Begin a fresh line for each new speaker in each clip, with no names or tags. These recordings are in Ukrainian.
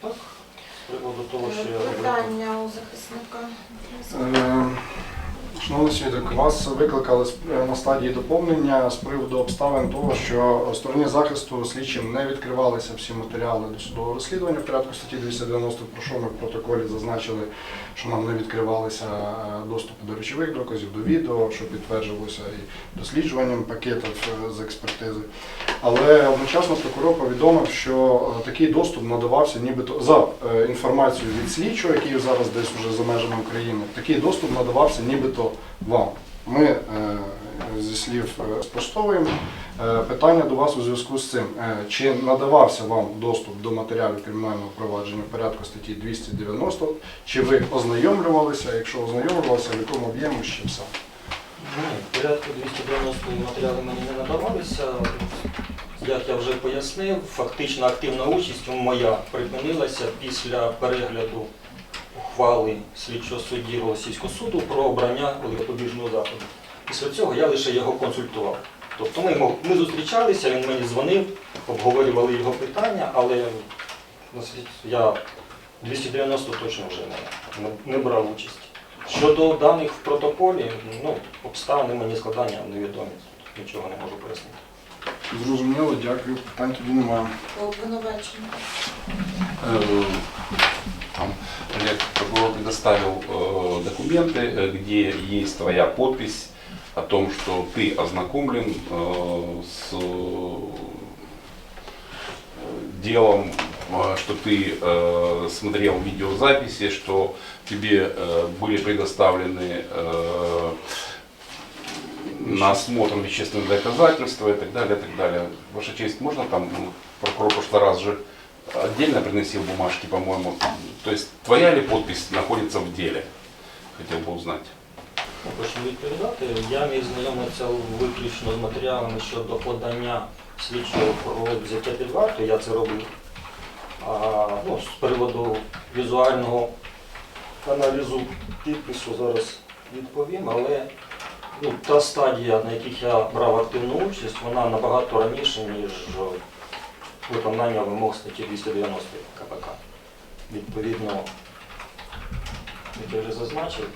Так, з приводу того, що я робив.
Питання у захисника.
Шановний свідок, вас викликали е, на стадії доповнення з приводу обставин того, що стороні захисту слідчим не відкривалися всі матеріали досудового розслідування в порядку статті 290, про що ми в протоколі зазначили, що нам не відкривалися е, доступи до речових доказів, до відео, що підтверджувалося і досліджуванням пакетів е, з експертизи. Але одночасно прокурор повідомив, що такий доступ надавався нібито за інформацією від слідчого, який зараз десь уже за межами України. Такий доступ надавався нібито вам. Ми е, зі слів е, спростовуємо Е, питання до вас у зв'язку з цим. Чи надавався вам доступ до матеріалів кримінального провадження в порядку статті 290? Чи ви ознайомлювалися? Якщо ознайомлювалися, в якому об'ємі ще все?
Ні, в порядку 290 матеріали мені не надавалися. Як я вже пояснив, фактично активна участь моя припинилася після перегляду ухвали слідчого судді Голосівського суду про обрання запобіжного заходу. Після цього я лише його консультував. Тобто ми, ми зустрічалися, він мені дзвонив, обговорювали його питання, але я 290 точно вже не, не, брав участь. Щодо даних в протоколі, ну, обставини мені складання невідомі. Нічого не можу пояснити.
Зрозуміло, дякую. Питань тоді немає.
По обвинуваченню.
Э, Там Олег прокурор предоставил э, документы, э, где есть твоя подпись о том, что ты ознакомлен э, с э, делом, э, что ты э, смотрел видеозаписи, что тебе э, были предоставлены э, на осмотр вещественные доказательства и так далее, и так далее. Ваша честь, можно там, ну, прокурор в прошлый раз же отдельно приносил бумажки, по-моему. То есть твоя ли подпись находится в деле? Хотел бы узнать.
Ну, Прошу відповідати. Я міг знайомитися виключно з матеріалами щодо подання слідчого про взяття під варту, я це робив. А, ну, з приводу візуального аналізу підпису зараз відповім, але ну, та стадія, на яких я брав активну участь, вона набагато раніше, ніж виконання вимог статті 290 КПК. Відповідно, як я вже зазначив,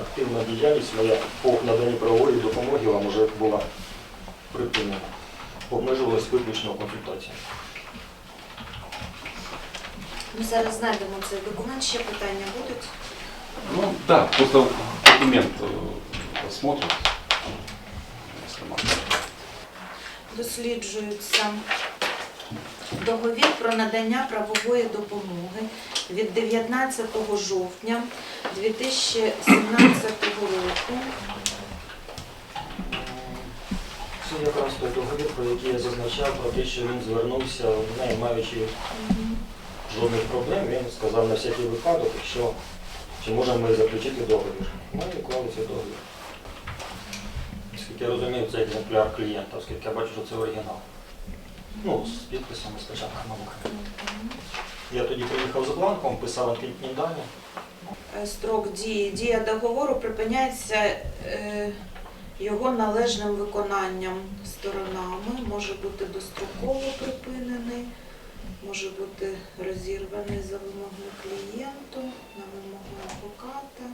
активна діяльність моя по наданні правової допомоги вам вже була припинена. Обмежувалась виключно консультаціями.
Ми зараз знайдемо цей документ. Ще питання будуть?
Ну да, просто документ э, посмотрим. Если можно.
Договір про надання правової допомоги від 19 жовтня 2017 року.
Це якраз той договір, про який я зазначав, про те, що він звернувся, не маючи жодних проблем, він сказав на всякий випадок, якщо чи можемо ми заключити договір. Ми уклали цей договір. Оскільки я розумію, це екземпляр клієнта, оскільки я бачу, що це оригінал. Ну, з підписами, з печатками науками. Я тоді приїхав з бланком, писав анкетні дані.
Е, Строк дії. Дія договору припиняється е, його належним виконанням сторонами. Може бути достроково припинений, може бути розірваний за вимогою клієнту, на вимогу адвоката.